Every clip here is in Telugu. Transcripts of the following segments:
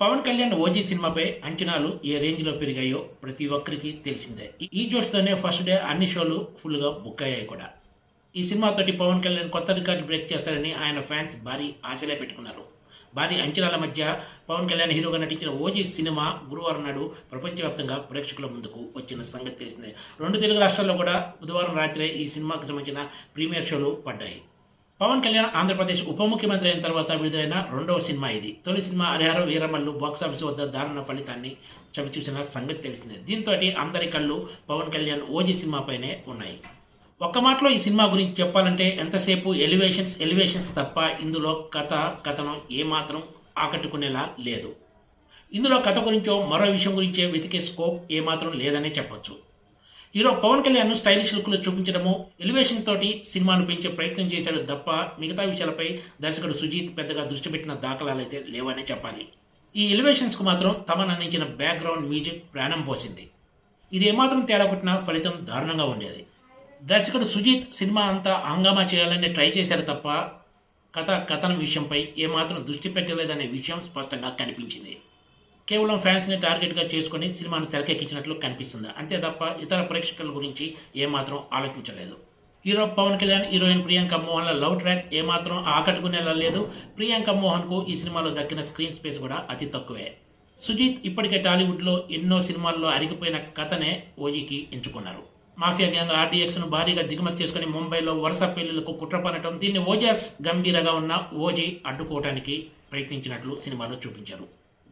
పవన్ కళ్యాణ్ ఓజీ సినిమాపై అంచనాలు ఏ రేంజ్లో పెరిగాయో ప్రతి ఒక్కరికి తెలిసిందే. ఈ- ఈ జోష్తోనే ఫస్ట్ డే అన్ని షోలు ఫుల్గా బుక్ అయ్యాయి కూడా. ఈ సినిమాతోటి పవన్ కళ్యాణ్ కొత్త రికార్డు బ్రేక్ చేస్తారని ఆయన ఫ్యాన్స్ భారీ ఆశలే పెట్టుకున్నారు. భారీ అంచనాల మధ్య పవన్ కళ్యాణ్ హీరోగా నటించిన ఓజీ సినిమా గురువారం నాడు ప్రపంచవ్యాప్తంగా ప్రేక్షకుల ముందుకు వచ్చిన సంగతి తెలిసిందే. రెండు తెలుగు రాష్ట్రాల్లో కూడా బుధవారం రాత్రి ఈ సినిమాకి సంబంధించిన ప్రీమియర్ షోలు పడ్డాయి. పవన్ కళ్యాణ్ ఆంధ్రప్రదేశ్ ఉప ముఖ్యమంత్రి అయిన తర్వాత విడుదలైన రెండవ సినిమా ఇది. తొలి సినిమా హరిహర వీరమల్లు బాక్సాఫీస్ వద్ద దారుణ ఫలితాన్ని చవిచూసిన సంగతి తెలిసిందే. దీంతో అందరి కళ్ళు పవన్ కళ్యాణ్ ఓజీ సినిమాపైనే ఉన్నాయి. ఒక్క మాటలో ఈ సినిమా గురించి చెప్పాలంటే ఎంతసేపు ఎలివేషన్స్ ఎలివేషన్స్ తప్ప ఇందులో కథ కథనం ఏమాత్రం ఆకట్టుకునేలా లేదు. ఇందులో కథ గురించో మరో విషయం గురించే వెతికే స్కోప్ ఏమాత్రం లేదనే చెప్పొచ్చు. హీరో పవన్ కళ్యాణ్ స్టైలిష్ లుక్లో చూపించడము ఎలివేషన్ తోటి సినిమాను పెంచే ప్రయత్నం చేశాడు తప్ప మిగతా విషయాలపై దర్శకుడు సుజీత్ పెద్దగా దృష్టి పెట్టిన దాఖలాలు అయితే లేవనే చెప్పాలి. ఈ ఎలివేషన్స్కు మాత్రం తమను అందించిన బ్యాక్గ్రౌండ్ మ్యూజిక్ ప్రాణం పోసింది. ఇది ఏమాత్రం తేడా కొట్టినా ఫలితం దారుణంగా ఉండేది. దర్శకుడు సుజీత్ సినిమా అంతా హంగామా చేయాలని ట్రై చేశారు తప్ప కథ కథనం విషయంపై ఏమాత్రం దృష్టి పెట్టలేదనే విషయం స్పష్టంగా కనిపించింది. కేవలం ఫ్యాన్స్ని టార్గెట్గా చేసుకుని సినిమాను తెరకెక్కించినట్లు కనిపిస్తుంది. అంతే తప్ప ఇతర ప్రేక్షకుల గురించి ఏమాత్రం ఆలోచించలేదు. హీరో పవన్ కళ్యాణ్ హీరోయిన్ ప్రియాంక మోహన్ల లవ్ ట్రాక్ ఏమాత్రం ఆకట్టుకునేలా లేదు. ప్రియాంక మోహన్కు ఈ సినిమాలో దక్కిన స్క్రీన్ స్పేస్ కూడా అతి తక్కువే. సుజీత్ ఇప్పటికే టాలీవుడ్లో ఎన్నో సినిమాల్లో అరిగిపోయిన కథనే ఓజీకి ఎంచుకున్నారు. మాఫియా గ్యాంగ్ ఆర్డీఎక్స్ను భారీగా దిగుమతి చేసుకుని ముంబైలో వరుస పెళ్ళిళ్ళకు కుట్రపనటం దీన్ని ఓజాస్ గంభీరగా ఉన్న ఓజీ అడ్డుకోవటానికి ప్రయత్నించినట్లు సినిమాలో చూపించారు.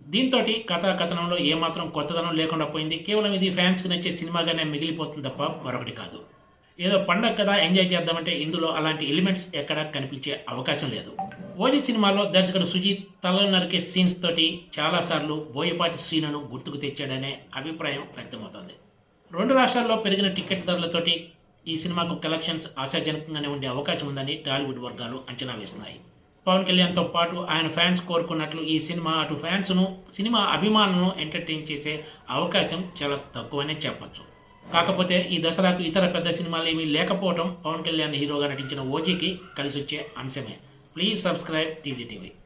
దీంతో కథా కథనంలో ఏమాత్రం కొత్తదనం లేకుండా పోయింది. కేవలం ఇది ఫ్యాన్స్కి నచ్చే సినిమాగానే మిగిలిపోతుంది తప్ప మరొకటి కాదు. ఏదో పండగ కదా ఎంజాయ్ చేద్దామంటే ఇందులో అలాంటి ఎలిమెంట్స్ ఎక్కడా కనిపించే అవకాశం లేదు. ఓజీ సినిమాలో దర్శకుడు సుజీత్ తల నరికే సీన్స్ తోటి చాలాసార్లు బోయపాటి శ్రీను గుర్తుకు తెచ్చాడనే అభిప్రాయం వ్యక్తమవుతోంది. రెండు రాష్ట్రాల్లో పెరిగిన టికెట్ ధరలతోటి ఈ సినిమాకు కలెక్షన్స్ ఆశాజనకంగానే ఉండే అవకాశం ఉందని టాలీవుడ్ వర్గాలు అంచనా వేస్తున్నాయి. పవన్ కళ్యాణ్తో పాటు ఆయన ఫ్యాన్స్ కోరుకున్నట్లు ఈ సినిమా అటు ఫ్యాన్స్ను సినిమా అభిమానులను ఎంటర్టైన్ చేసే అవకాశం చాలా తక్కువనే చెప్పచ్చు. కాకపోతే ఈ దసరాకు ఇతర పెద్ద సినిమాలు ఏమీ లేకపోవటం పవన్ కళ్యాణ్ హీరోగా నటించిన ఓజీకి కలిసొచ్చే అంశమే. Please subscribe TG TV.